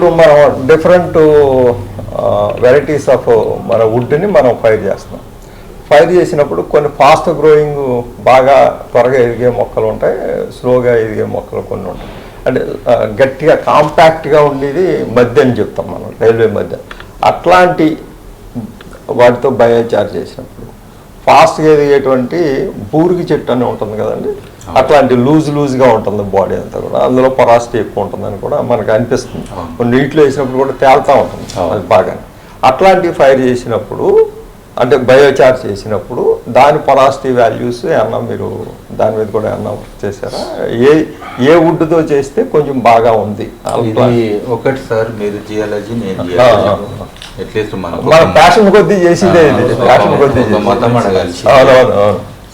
ఇప్పుడు మనం different varieties of మన వుడ్ని మనం ఫైర్ చేస్తున్నాం. ఫైర్ చేసినప్పుడు కొన్ని ఫాస్ట్ గ్రోయింగ్ బాగా త్వరగా ఎదిగే మొక్కలు ఉంటాయి స్లోగా ఎదిగే మొక్కలు కొన్ని ఉంటాయి. అంటే గట్టిగా కాంపాక్ట్గా ఉండేది మధ్య అని చెప్తాం మనం రైల్వే మధ్య. అట్లాంటి వాటితో బయోచార్జ్ చేసినప్పుడు ఫాస్ట్గా ఎదిగేటువంటి బూరికి చెట్టు అని ఉంటుంది కదండి. అట్లాంటి లూజ్ లూజ్గా ఉంటుంది బాడీ అంతా కూడా. అందులో పొరాసిటీ ఎక్కువ ఉంటుందని కూడా మనకు అనిపిస్తుంది. నీటిలో వేసినప్పుడు కూడా తేలుతూ ఉంటుంది. అది బాగా అట్లాంటి ఫైర్ చేసినప్పుడు అంటే బయోచార్జ్ చేసినప్పుడు దాని పొరాసిటీ వాల్యూస్ ఏమన్నా మీరు దాని మీద కూడా ఏమన్నా వర్క్ చేశారా? ఏ ఏ వుడ్తో చేస్తే కొంచెం బాగా ఉంది? ఇది ఒకటి సార్ మీరు జియాలజీ నేను అట్లీస్ట్ మన మన ప్యాషన్ కొద్దీ చేసిందే ఇది. ప్యాషన్ కొద్దీ అడగాలి.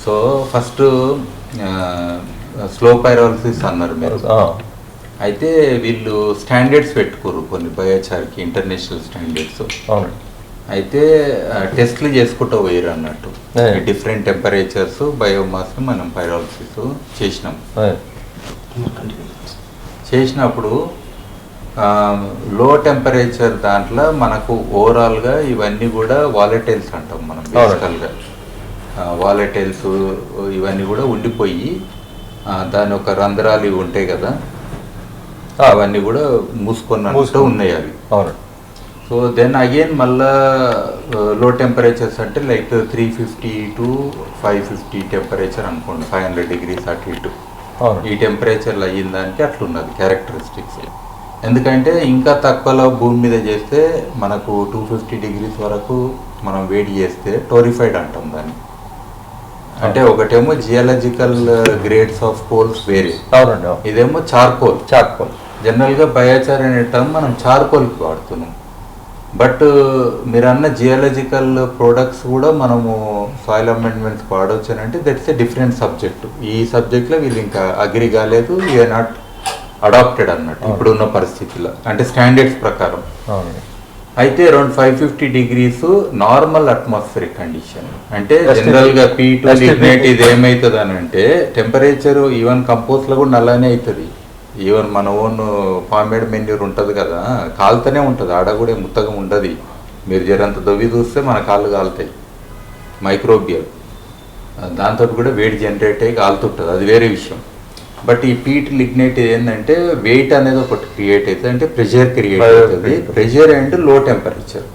సో ఫస్ట్ స్లో పైరాలసిస్ అన్నారు మీరు. అయితే వీళ్ళు స్టాండర్డ్స్ పెట్టుకోరు కొన్ని బయోచార్కి ఇంటర్నేషనల్ స్టాండర్డ్స్ అయితే టెస్ట్లు చేసుకుంటూ పోయారు అన్నట్టు. డిఫరెంట్ టెంపరేచర్స్ బయోమాస్ మనం పైరాలసిస్ చేసినాం. చేసినప్పుడు లో టెంపరేచర్ దాంట్లో మనకు ఓవరాల్గా ఇవన్నీ కూడా వాలటైల్స్ అంటాం మనం బేసికల్గా. వాలటైల్స్ ఇవన్నీ కూడా ఉండిపోయి దాని ఒక రంధ్రాలు ఇవి ఉంటాయి కదా. అవన్నీ కూడా మూసుకున్నట్టు మూసుకుని. ఉన్నాయి అవి. అవును. సో దెన్ అగైన్ మళ్ళా లో టెంపరేచర్స్ అంటే like three fifty to five fifty temperature అనుకోండి. ఫైవ్ హండ్రెడ్ డిగ్రీస్ అటు ఇటు. ఈ టెంపరేచర్లో అయ్యిందానికి అట్లున్నది క్యారెక్టరిస్టిక్స్ ఎందుకంటే ఇంకా తక్కువలో భూమి మీద చేస్తే మనకు టూ ఫిఫ్టీ డిగ్రీస్ వరకు మనం వేడి చేస్తే టోరిఫైడ్ అంటాం దాన్ని. అంటే ఒకటేమో జియాలజికల్ గ్రేడ్స్ ఆఫ్ కోల్స్ వేరే. ఇదేమో చార్కోల్ చాక్పోల్ జనరల్గా బయోచార్ అనే టర్మ్ మనం చార్కోల్కి వాడుతున్నాం. బట్ మీరు అన్న జియాలజికల్ ప్రోడక్ట్స్ కూడా మనము సాయిల్ అమెండ్మెంట్స్ వాడవచ్చు అని అంటే దట్స్ ఎ డిఫరెంట్ సబ్జెక్ట్ ఈ సబ్జెక్ట్లో వీళ్ళు ఇంకా అగ్రి కాలేదు ఏ నాట్ అడాప్టెడ్ అన్నట్టు ఇప్పుడున్న పరిస్థితిలో అంటే స్టాండర్డ్స్ ప్రకారం. అయితే around five fifty degrees normal atmospheric condition అంటే. జనరల్గా పీ టూ ఇది ఏమవుతుంది అని అంటే టెంపరేచర్ ఈవెన్ కంపోస్ట్లో కూడా నల్లనే అవుతుంది ఈవెన్ మన ఓన్ ఫార్మేడ్ మెన్యూర్ ఉంటుంది కదా కాలుతూనే ఉంటుంది ఆడ కూడా ముత్తగా ఉండదు. మీరు జరంత దొవ్వి చూస్తే మన కాళ్ళు కాలుతాయి మైక్రోబియల్. దాంతో కూడా వేడి జనరేట్ అయ్యి కాలుతుంటుంది అది వేరే విషయం. బట్ ఈ పీట్ లిగ్నైట్ ఏంటంటే వెయిట్ అనేది ఒకటి క్రియేట్ అవుతుంది అంటే ప్రెషర్ క్రియేట్ అవుతుంది. ప్రెషర్ అండ్లో టెంపరేచర్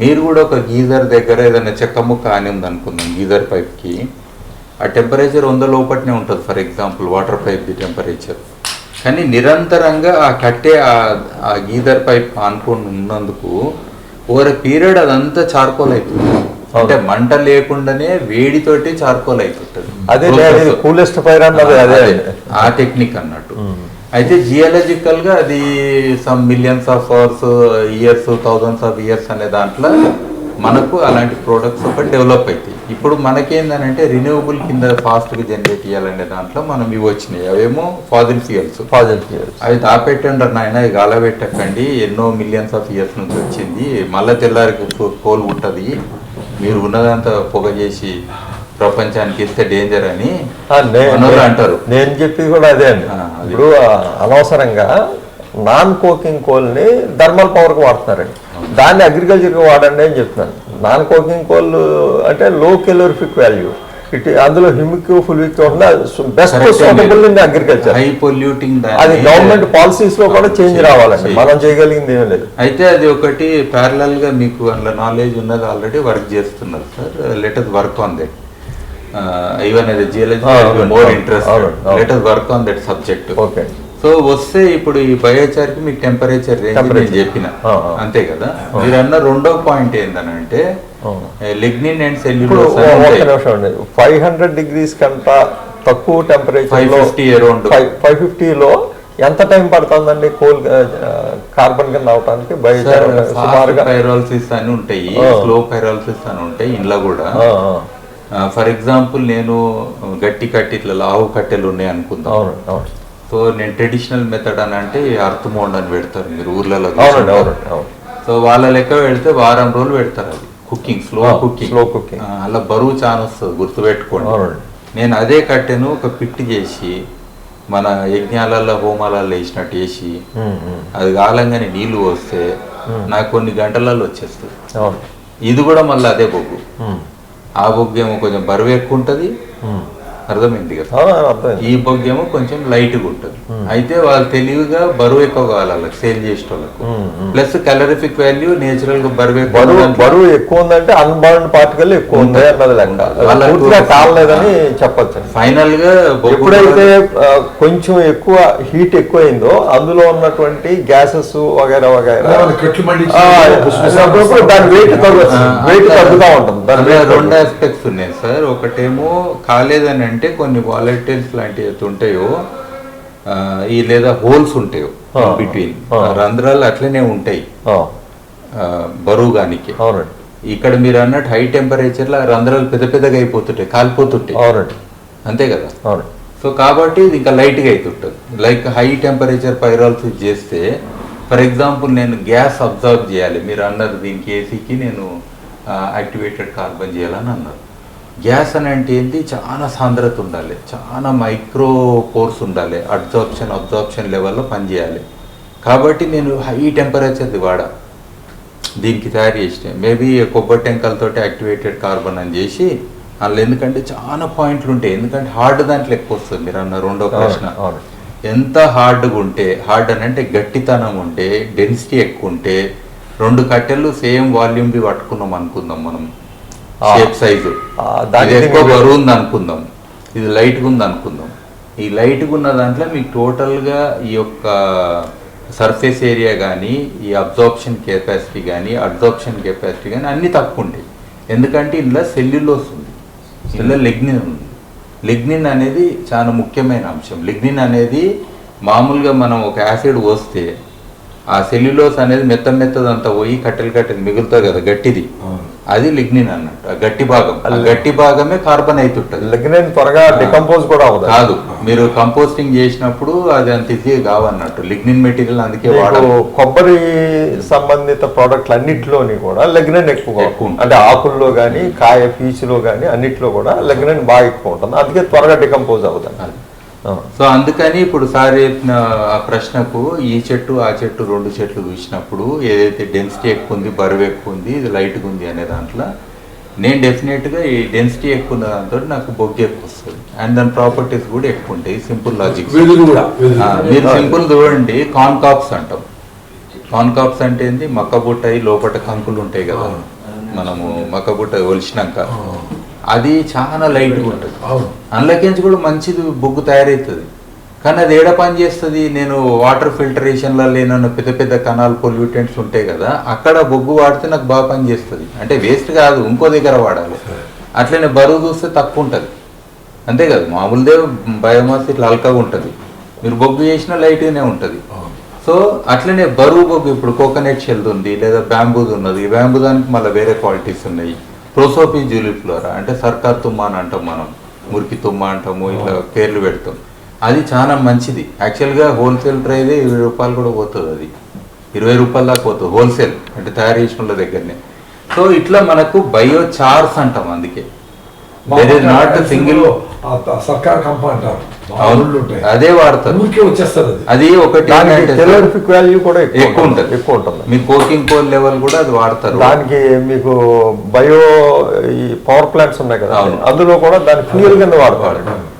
మీరు కూడా ఒక గీజర్ దగ్గర ఏదైనా చెక్క ముక్క అని ఉంది అనుకుందాం గీజర్ పైప్కి ఆ టెంపరేచర్ వంద లోపట్నే ఉంటుంది for example water pipe the temperature కానీ నిరంతరంగా ఆ కట్టే ఆ- గీజర్ పైప్ ఆనుకొని ఉన్నందుకు ఓవర్ పీరియడ్ అదంతా చార్కోల్ అవుతుంది అంటే మంట లేకుండానే వేడితోటి చార్కోల్ అయిపోతుంది. అదే కూలెస్ట్ ఫైర్ అన్నది అదే. అదే, ఆ టెక్నిక్ అన్నట్టు. అయితే జియాలజికల్గా అది some millions of hours years thousands of years అనే దాంట్లో మనకు అలాంటి ప్రోడక్ట్స్ ఒకటి డెవలప్ అవుతాయి ఇప్పుడు మనకేందనంటే రిన్యూవబుల్ కింద ఫాస్ట్గా జనరేట్ చేయాలనే దాంట్లో మనం ఇవి వచ్చినాయి. అవేమో ఫాజిల్ ఫ్యూయల్స్ పాజిటివ్ అవి దాపెట్టండి నాయన గాలబెట్టకండి. ఎన్నో మిలియన్స్ ఆఫ్ ఇయర్స్ నుంచి వచ్చింది. మళ్ళా తెల్లారికి కోల్ ఉంటుంది మీరు ఉన్నదంతా పొగ చేసి ప్రపంచానికి ఇస్తే డేంజర్ అని అంటారు. నేను చెప్పేది కూడా అదే అండి. ఇప్పుడు అనవసరంగా నాన్ కోకింగ్ కోల్ని థర్మల్ పవర్కి వాడుతున్నారండి. దాన్ని అగ్రికల్చర్కి వాడండి అని చెప్తున్నాను. నాన్ కోకింగ్ కోల్ అంటే లో కెలోరిఫిక్ వాల్యూ ఇటు అందులో humic fulvic best suitable in agriculture high polluting అది గవర్నమెంట్ పాలసీస్లో కూడా చేంజ్ రావాలండి. మనం చేయగలిగింది ఏం లేదు. అయితే అది ఒకటి ప్యారలల్గా మీకు అందులో నాలెడ్జ్ ఉన్నది ఆల్రెడీ వర్క్ చేస్తున్నారు sir. Let's work on that even అది geology more interest. Let's work on that subject okay so వస్తే ఇప్పుడు ఈ బయోచార్కి మీకు టెంపరేచర్ రేంజ్. చెప్పిన. అంతే కదా మీరు అన్న రెండో పాయింట్ ఏంటనంటే. లిగ్నిన్ అండ్ అండి ఫైవ్ హండ్రెడ్ డిగ్రీస్ కంట తక్కువ టెంపరేచర్లో 550 around. ఫైవ్ ఫిఫ్టీలో ఎంత టైం పడుతుందండి కోల్ కార్బన్ కింద అవటానికి పైరాలసిస్ అని ఉంటాయి. స్లో పైరాలసిస్ అని ఉంటాయి ఇంట్లో కూడా. ఫర్ ఎగ్జాంపుల్ నేను గట్టి కట్టి ఇట్లా లావు కట్టెలు ఉన్నాయి అనుకుందాం సో నేను ట్రెడిషనల్ మెథడ్ అని అంటే అర్త్ మోండ్ అని పెడతారు మీరు ఊర్లలో సో వాళ్ళ లెక్క పెడితే వారం రోజులు పెడతారు అది. Cooking slow cooking slow cooking. అలా బరువు చాలా వస్తుంది గుర్తుపెట్టుకోండి. నేను అదే కట్టెను ఒక పిట్టి చేసి మన యజ్ఞాలలో హోమాలలో వేసినట్టు వేసి. అది కాలంగానే నీళ్ళు పోస్తే నాకు కొన్ని గంటలలో వచ్చేస్తుంది. ఇది కూడా మళ్ళీ అదే బొగ్గు. ఆ బొగ్గు ఏమో కొంచెం బరువు ఎక్కువ ఉంటుంది. అర్థమైంది కదా? ఈ బొగ్గు ఏమో కొంచెం లైట్గా ఉంటుంది. అయితే వాళ్ళు తెలివిగా బరువు ఎక్కువ కావాలి వాళ్ళకి సేల్ చేసే వాళ్ళకు. ప్లస్ కలరిఫిక్ వాల్యూ నేచురల్గా బరువు ఎక్కువ బరువు బరువు ఎక్కువ ఉందంటే అన్బార్న్ పార్టికల్ ఎక్కువ ఉంది అన్నది లెక్క. వాళ్ళ పూర్తిగా కాలలేదని చెప్పొచ్చు. ఫైనల్గా ఎప్పుడైతే కొంచెం ఎక్కువ హీట్ ఎక్కువైందో అందులో ఉన్నటువంటి గ్యాసెస్ వగైరా వగైరా దాని వెయిట్ తగ్గు వెయిట్ తగ్గుతూ ఉంటుంది. రెండు ఆస్పెక్ట్స్ ఉన్నాయి సార్ ఒకటేమో కాలేదని అంటే కొన్ని వాలటైల్స్ లాంటివి అయితే ఉంటాయో ఈ లేదా హోల్స్ ఉంటాయో. బిట్వీన్. రంధ్రాలు అట్లనే ఉంటాయి. బరువుగానికి ఇక్కడ మీరు అన్నట్టు హై టెంపరేచర్లో రంధ్రాలు పెద్ద పెద్దగా అయిపోతుంటాయి కాలిపోతుంటాయి. అవునండి. అంతే కదా? సో కాబట్టి ఇది ఇంకా లైట్గా అవుతుంటుంది లైక్ హై టెంపరేచర్ పైరాలసిస్ చేస్తే ఫర్ ఎగ్జాంపుల్ నేను గ్యాస్ అబ్జర్వ్ చేయాలి. మీరు అన్నారు దీనికి ఏసీకి నేను యాక్టివేటెడ్ కార్బన్ చేయాలని అన్నారు. గ్యాస్ అని అంటే ఏంటి? చాలా సాంద్రత ఉండాలి. చాలా మైక్రో పోర్స్ ఉండాలి. అబ్జార్ప్షన్ అబ్జార్ప్షన్ లెవెల్లో పనిచేయాలి. కాబట్టి నేను హై టెంపరేచర్ది వాడా. దీనికి తయారు చేసిన. మేబీ కొబ్బరి టెంకలతోటి యాక్టివేటెడ్ కార్బన్ అని చేసి అందులో ఎందుకంటే చాలా పాయింట్లు ఉంటాయి. ఎందుకంటే హార్డ్ దాంట్లో ఎక్కువ వస్తుంది. మీరు అన్న రెండో ప్రశ్న. ఎంత హార్డ్గా ఉంటే హార్డ్ అని అంటే గట్టితనం ఉంటే డెన్సిటీ ఎక్కువ ఉంటే రెండు కట్టెలు సేమ్ వాల్యూమ్ది పట్టుకున్నాం అనుకుందాం మనం. షేప్ సైజు ఎక్కువ బరువు ఉంది అనుకుందాం. ఇది లైట్గా ఉంది అనుకుందాం. ఈ లైట్గా ఉన్న దాంట్లో మీకు టోటల్గా ఈ యొక్క సర్ఫేస్ ఏరియా కానీ ఈ అబ్జార్ప్షన్ కెపాసిటీ కానీ అబ్జార్ప్షన్ కెపాసిటీ కానీ అన్నీ తక్కువ ఉంటాయి. ఎందుకంటే ఇందులో సెల్యులోస్ ఉంది. ఇందులో లెగ్నిన్ ఉంది. లిగ్నిన్ అనేది చాలా ముఖ్యమైన అంశం. లిగ్నిన్ అనేది మామూలుగా మనం ఒక యాసిడ్ పోస్తే ఆ సెల్యులోస్ అనేది మెత్త మెత్తదంతా పోయి కట్టెలు కట్టెలు మిగులుతుంది కదా గట్టిది. అది లిగ్నిన్ అన్నట్టు ఆ గట్టి భాగం. ఆ గట్టి భాగమే కార్బన్ అవుతుంటది లిగ్నైన్ త్వరగా డికంపోజ్ కూడా అవ్వదు. కాదు మీరు కంపోస్టింగ్ చేసినప్పుడు అది అంత ఈజీ కావన్నట్టు. లిగ్నిన్ మెటీరియల్ అందుకే వాడాలి కొబ్బరి సంబంధిత ప్రోడక్ట్లు అన్నిటిలోని కూడా లెగ్నైన్ ఎక్కువ. అంటే ఆకుల్లో కానీ కాయ పీచులో కానీ అన్నిట్లో కూడా లెగ్నైన్ బాగా ఎక్కువ ఉంటుంది. అందుకే త్వరగా డికంపోజ్ అవుతుంది. సో అందుకని ఇప్పుడు సార్ చెప్పిన ఆ ప్రశ్నకు ఈ చెట్టు ఆ చెట్టు రెండు చెట్లు చూసినప్పుడు ఏదైతే డెన్సిటీ ఎక్కువ ఉంది బరువు ఎక్కువ ఉంది ఇది లైట్గా ఉంది అనే దాంట్లో నేను డెఫినెట్గా ఈ డెన్సిటీ ఎక్కువ ఉన్న దాంతో నాకు బొగ్గు ఎక్కువ వస్తుంది. అండ్ దాని ప్రాపర్టీస్ కూడా ఎక్కువ ఉంటాయి. Simple logic. మీరు సింపుల్ చూడండి. కాన్కాప్స్ అంటాం. కాన్కాప్స్ అంటే ఏంది? మక్కబుట్ట అయి లోపల కంకులు ఉంటాయి కదా. మనము మక్కబుట్ట ఒలిచినాక. అది చాలా లైట్గా ఉంటుంది. అందులోకించి కూడా మంచిది బొగ్గు తయారవుతుంది కానీ అది ఏడ పని చేస్తుంది? నేను వాటర్ ఫిల్టరేషన్లో లేనన్న పెద్ద పెద్ద కణాలు పొల్యూటెంట్స్ ఉంటాయి కదా అక్కడ బొగ్గు వాడితే నాకు బాగా పని చేస్తుంది. అంటే వేస్ట్ కాదు ఇంకో దగ్గర వాడాలి. అట్లనే బరువు చూస్తే తక్కువ ఉంటుంది. అంతే కదా మామూలుదే బయోమాస్ ఇట్లా అల్కగా ఉంటుంది. మీరు బొగ్గు చేసినా లైట్గానే ఉంటుంది. సో అట్లనే బరువు బొగ్గు ఇప్పుడు కోకోనట్ షెల్ ఉంది లేదా బ్యాంబూది ఉన్నది. ఈ బ్యాంబూ దానికి మళ్ళీ వేరే క్వాలిటీస్ ఉన్నాయి. ప్రోసోపి జూలిఫ్లోరా అంటే సర్కార్ తుమ్మ అని అంటాం మనం. మురికి తుమ్మ అంటాము ఇట్లా పేర్లు పెడతాం. అది చాలా మంచిది. యాక్చువల్గా హోల్సేల్ ప్రైజే ఇరవై రూపాయలు కూడా పోతుంది అది. ఇరవై రూపాయల దాకా పోతుంది హోల్సేల్ అంటే తయారు చేసిన వాళ్ళ దగ్గరనే. సో ఇట్లా మనకు బయో చార్స్ అంటాం అందుకే. దెర్ ఇస్ నాట్ సింగిల్ సర్కార్ కంప అంటారు. అదే వాడతారు. ఊరికే వచ్చేస్తారు అది. అది ఒకటి కెలోరిఫిక్ వాల్యూ కూడా ఎక్కువ ఉంటుంది. ఎక్కువ ఉంటుంది. మీ కోకింగ్ కోల్ లెవెల్ కూడా అది వాడతారు. దానికి మీకు బయో ఈ పవర్ ప్లాంట్స్ ఉన్నాయి కదా. అందులో కూడా దాని ఫ్యూయల్ కింద వాడతారు.